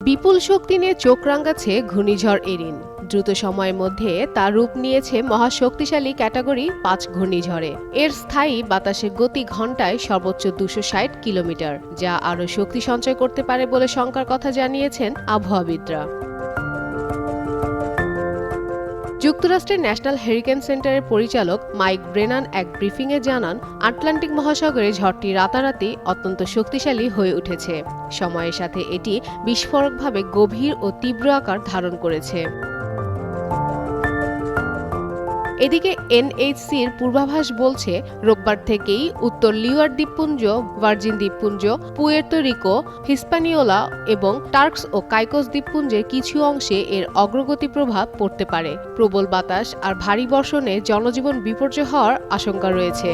বিপুল শক্তি নিয়ে চোখ রাঙ্গাচ্ছে ঘূর্ণিঝড় এরিন। দ্রুত সময়ের মধ্যে তার রূপ নিয়েছে মহাশক্তিশালী ক্যাটাগরি পাঁচ ঘূর্ণিঝড়ে। এর স্থায়ী বাতাসের গতি ঘন্টায় সর্বোচ্চ দুশো ষাট কিলোমিটার, যা আরও শক্তি সঞ্চয় করতে পারে বলে শঙ্কার কথা জানিয়েছেন আবহাওয়াবিদরা। যুক্তরাষ্ট্রের ন্যাশনাল হেরিকেন সেন্টারের পরিচালক মাইক ব্রেনান এক ব্রিফিংয়ে জানান, আটলান্টিক মহাসাগরে ঝড়টি রাতারাতি অত্যন্ত শক্তিশালী হয়ে উঠেছে। সময়ের সাথে এটি বিস্ফোরকভাবে গভীর ও তীব্র আকার ধারণ করেছে। এদিকে এনএইচসির পূর্বাভাস বলছে, রোববার থেকেই উত্তর লিওয়ার দ্বীপপুঞ্জ, ভার্জিন দ্বীপপুঞ্জ, পুয়ের্তো রিকো, হিস্পানিওলা এবং টার্কস ও কাইকোস দ্বীপপুঞ্জের কিছু অংশে এর অগ্রগতি প্রভাব পড়তে পারে। প্রবল বাতাস আর ভারী বর্ষণে জনজীবন বিপর্যয় হওয়ার আশঙ্কা রয়েছে।